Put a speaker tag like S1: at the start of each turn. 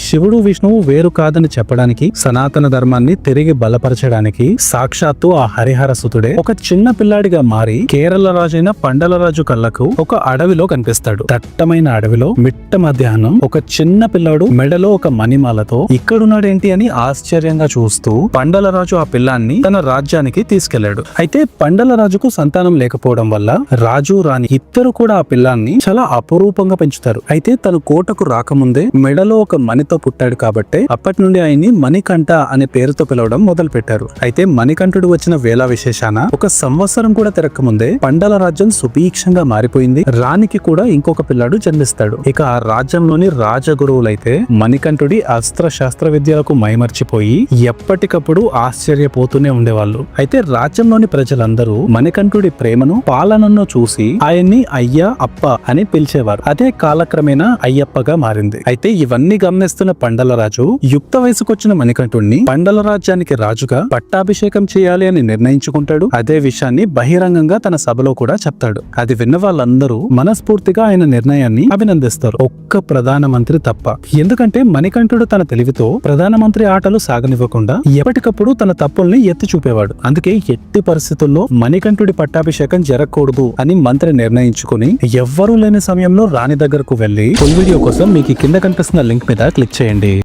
S1: శివుడు విష్ణువు వేరు కాదని చెప్పడానికి సనాతన ధర్మాన్ని తిరిగి బలపరచడానికి సాక్షాత్తు ఆ హరిహర సుతుడే ఒక చిన్న పిల్లాడిగా మారి కేరళ రాజైన పండలరాజు కళ్ళకు ఒక అడవిలో కనిపిస్తాడు. దట్టమైన అడవిలో మిట్ట మధ్యాహ్నం ఒక చిన్న పిల్లాడు మెడలో ఒక మణిమాలతో ఇక్కడున్నాడేంటి అని ఆశ్చర్యంగా చూస్తూ పండలరాజు ఆ పిల్లాన్ని తన రాజ్యానికి తీసుకెళ్ళాడు అయితే పండలరాజుకు సంతానం లేకపోవడం వల్ల రాజు రాణి ఇద్దరు కూడా ఆ పిల్లాన్ని చాలా అపురూపంగా పెంచుతారు. అయితే తను కోటకు రాకముందే మెడలో ఒక మణితో పుట్టాడు కాబట్టి అప్పటి నుండి ఆయన్ని మణికంఠ అనే పేరుతో పిలవడం మొదలు పెట్టారు అయితే మణికంఠుడు వచ్చిన వేళ విశేషాన ఒక సంవత్సరం కూడా తిరగకముందే పండల రాజ్యం సుభిక్షంగా మారిపోయింది. రాణికి కూడా ఇంకొక పిల్లాడు జన్మిస్తాడు. ఇక ఆ రాజ్యంలోని రాజగురువులైతే మణికంఠుడి అస్త్ర శాస్త్ర విద్యలకు మైమర్చిపోయి ఎప్పటికప్పుడు ఆశ్చర్యపోతూనే ఉండేవాళ్ళు. అయితే రాజ్యంలోని ప్రజలందరూ మణికంఠుడి ప్రేమను పాలనను చూసి ఆయన్ని అయ్యా అప్ప అని పిలిచేవారు. అదే కాలక్రమేణా అయ్యప్పగా మారింది. అయితే ఇవన్నీ గమనిస్తున్న పండలరాజు యుక్త వయసుకొచ్చిన మణికంఠుణ్ణి పండల రాజ్యానికి రాజుగా పట్టాభిషేకం చేయాలి అని నిర్ణయించుకుంటాడు. అదే విషయాన్ని బహిరంగంగా తన సభలో కూడా చెప్తాడు. అది విన్న వాళ్ళందరూ మనస్ఫూర్తిగా ఆయన నిర్ణయాన్ని అభినందిస్తారు. ఒక్క ప్రధానమంత్రి తప్ప. ఎందుకంటే మణికంఠుడు తన తెలివితో ప్రధానమంత్రి ఆటలు సాగనివ్వకుండా ఎప్పటికప్పుడు తన తప్పుల్ని ఎత్తి చూపేవాడు. అందుకే ఎట్టి పరిస్థితుల్లో మణికంఠుడి పట్టాభిషేకం జరగకూడదు అని మంత్రి నిర్ణయించుకుని ఎవ్వరూ లేని సమయంలో రాణి దగ్గరకు వెళ్ళి ఫుల్ వీడియో కోసం మీకు కింద కనిపిస్తున్న లింక్ మీద క్లిక్ చేయండి.